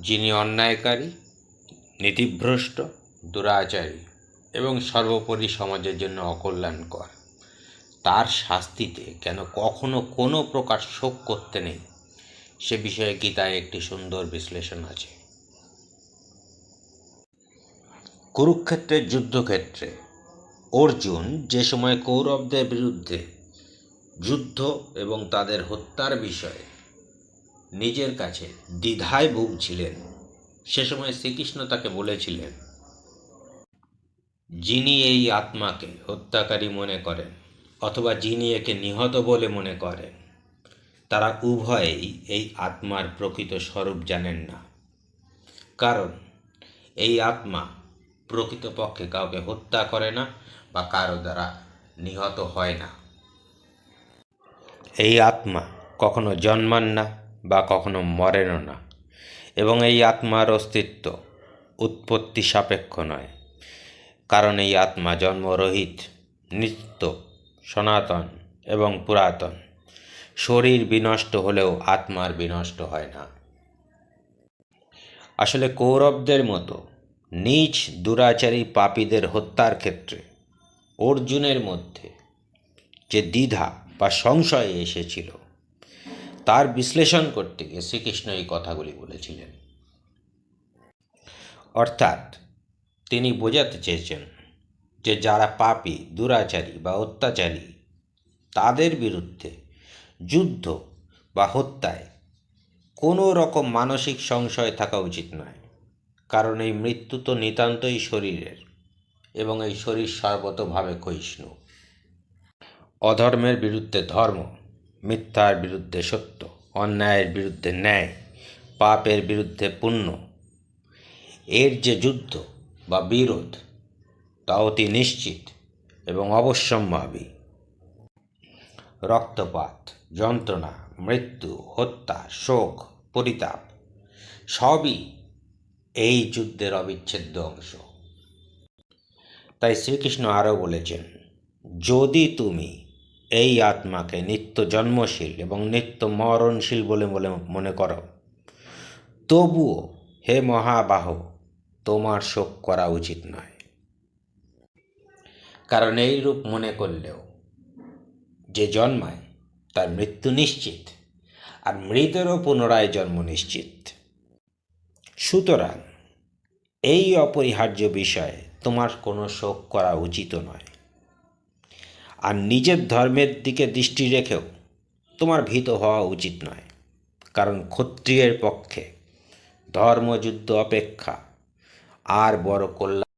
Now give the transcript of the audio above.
যিনি অন্যায়কারী, নীতিভ্রষ্ট, দুরাচারী এবং সর্বোপরি সমাজের জন্য অকল্যাণকর। তার শাস্তিতে কেন কখনো কোনো প্রকার শোক করতে নেই, সে বিষয়ে গীতায় একটি সুন্দর বিশ্লেষণ আছে? কুরুক্ষেত্রের যুদ্ধক্ষেত্রে অর্জুন যে সময় কৌরবদের বিরুদ্ধে যুদ্ধ এবং তাদের হত্যার বিষয়ে নিজের কাছে দ্বিধায় ভুগছিলেন। সে সময় শ্রীকৃষ্ণ তাকে বলেছিলেন, যিনি এই আত্মাকে হত্যাকারী মনে করেন, অথবা যিনি একে নিহত বলে মনে করেন, তারা উভয়েই এই আত্মার প্রকৃত স্বরূপ জানেন না। কারণ এই আত্মা প্রকৃতপক্ষে কাউকে হত্যা করে না বা কারও দ্বারা নিহত হয় না। এই আত্মা কখনো জন্মান না বা কখনো মরেনও না। এবং এই আত্মার অস্তিত্ব উৎপত্তি সাপেক্ষ নয়। কারণ এই আত্মা জন্মরহিত, নিত্য, সনাতন এবং পুরাতন। শরীর বিনষ্ট হলেও আত্মার বিনষ্ট হয় না। আসলে কৌরবদের মতো নিজ দুরাচারী পাপীদের হত্যার ক্ষেত্রে অর্জুনের মধ্যে যে দ্বিধা বা সংশয় এসেছিল তার বিশ্লেষণ করতে গিয়ে শ্রীকৃষ্ণ এই কথাগুলি বলেছিলেন। অর্থাৎ তিনি বোঝাতে চেয়েছেন যে যারা পাপী, দুরাচারী বা অত্যাচারী, তাদের বিরুদ্ধে যুদ্ধ বা হত্যায় কোনো রকম মানসিক সংশয় থাকা উচিত নয়। কারণ এই মৃত্যু তো নিতান্তই শরীরের এবং এই শরীর সর্বতভাবে ক্ষয়িষ্ণু। অধর্মের বিরুদ্ধে ধর্ম মিথ্যার বিরুদ্ধে সত্য, অন্যায়ের বিরুদ্ধে ন্যায়, পাপের বিরুদ্ধে পুণ্য। এর যে যুদ্ধ বা বিরোধ তা অতি নিশ্চিত এবং অবশ্যম্ভাবী। রক্তপাত, যন্ত্রণা, মৃত্যু, হত্যা, শোক, পরিতাপ, সবই এই যুদ্ধের অবিচ্ছেদ্য অংশ। তাই শ্রীকৃষ্ণ আরও বলেছেন, যদি তুমি এই আত্মাকে নিত্য জন্মশীল এবং নিত্য মরণশীল বলে বলে মনে করো। তবুও হে মহাবাহ, তোমার শোক করা উচিত নয়। কারণ এই রূপ মনে করলেও যে জন্মায়, তার মৃত্যু নিশ্চিত আর মৃতেরও পুনরায় জন্ম নিশ্চিত। সুতরাং এই অপরিহার্য বিষয়ে তোমার কোনো শোক করা উচিত নয়। আর নিজের ধর্মের দিকে দৃষ্টি রেখেও তোমার ভীত হওয়া উচিত নয়। কারণ ক্ষত্রিয়ের পক্ষে ধর্মযুদ্ধ অপেক্ষা আর বড় কল্যাণ